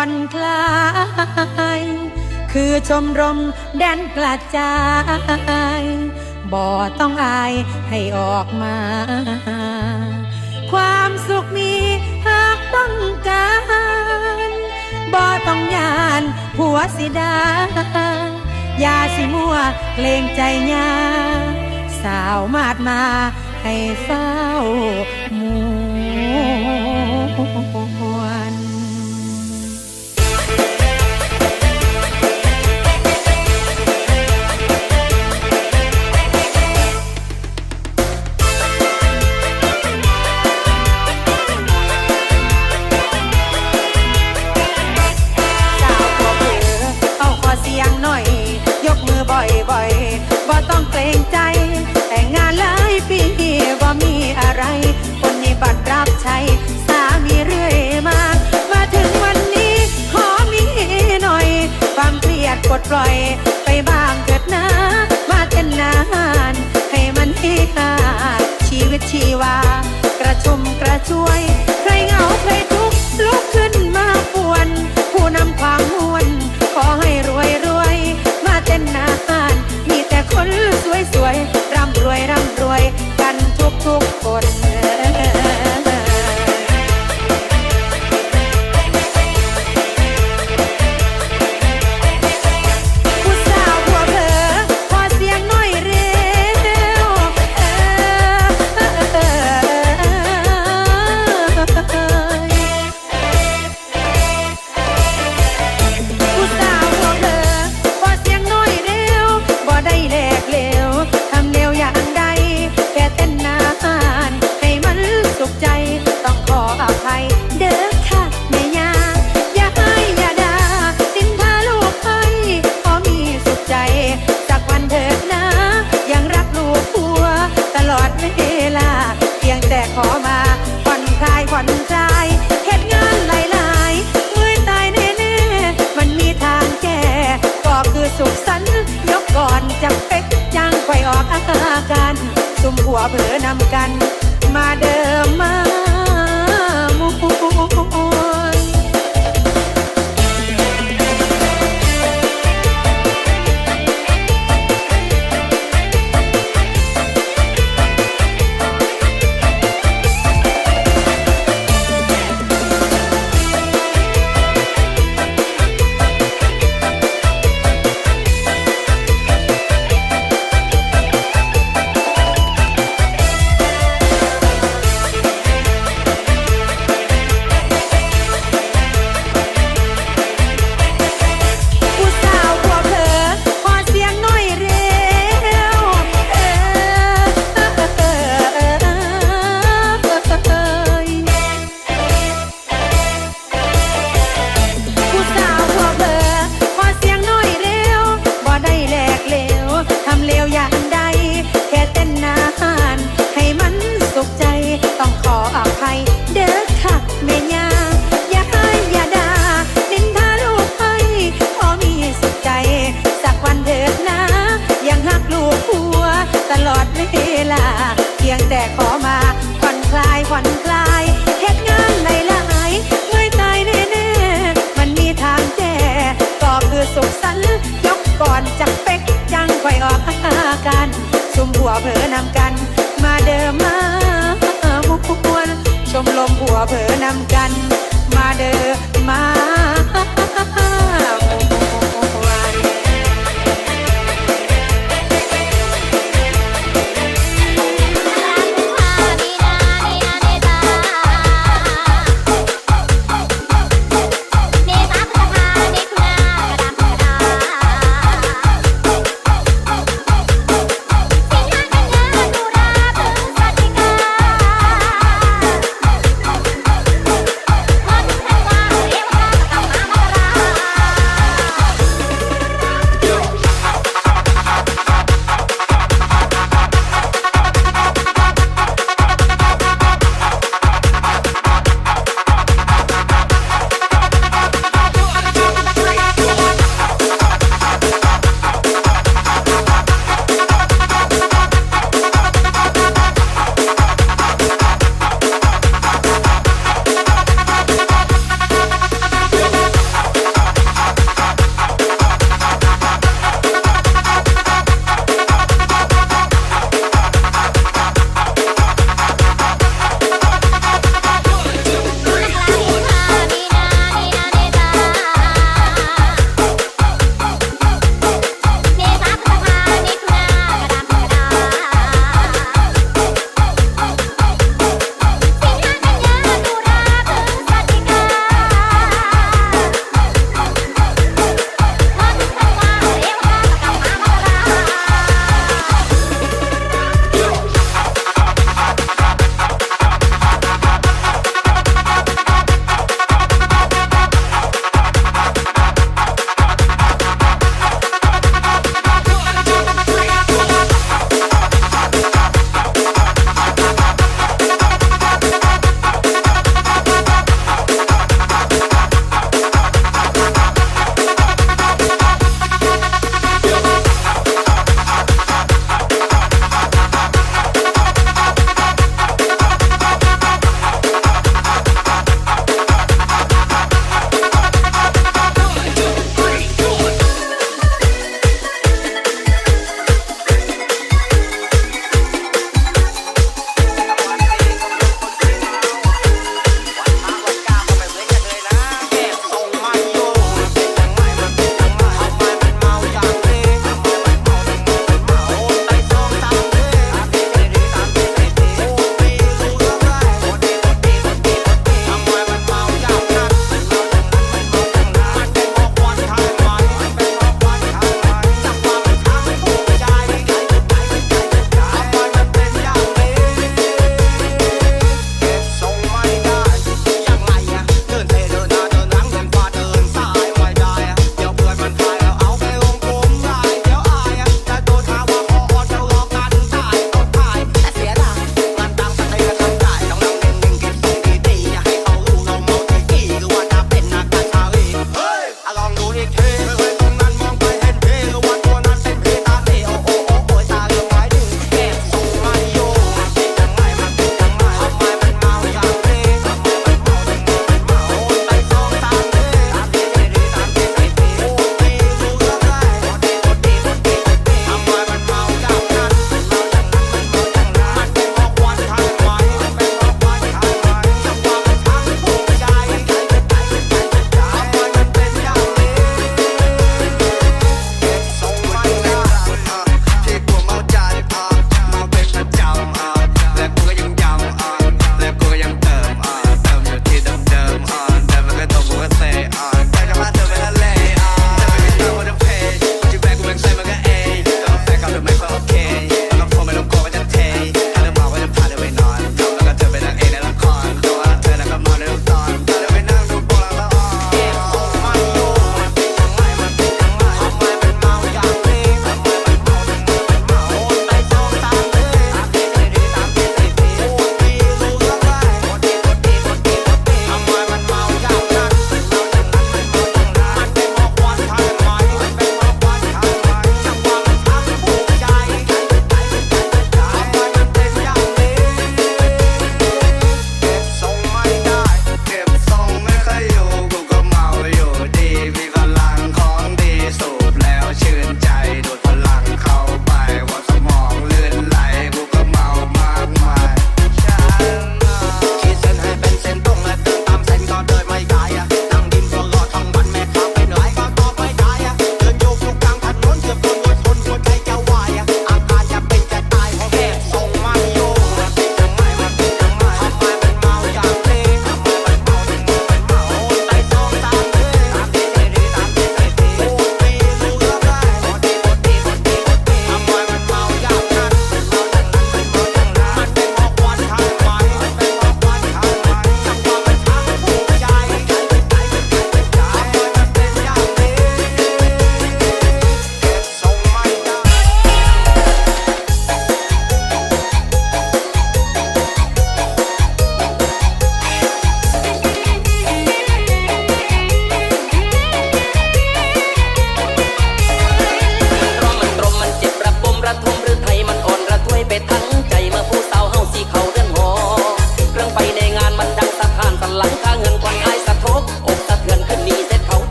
อนคลาย คือชมรมแดนกระจาย บ่ต้องอายให้ออกมา ความสุขมีหากต้องการบ่ต้องยานผัวสิดายาสิมัวเกรงใจยาสาวมาดมาให้เฝ้า ทั่วเำเภอนำกัน มาเดิมมาัวเพอนำกัน มาเดิมมามุกควนชมลมหัวเพอนำกัน มาเดิมมา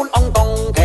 cool on gong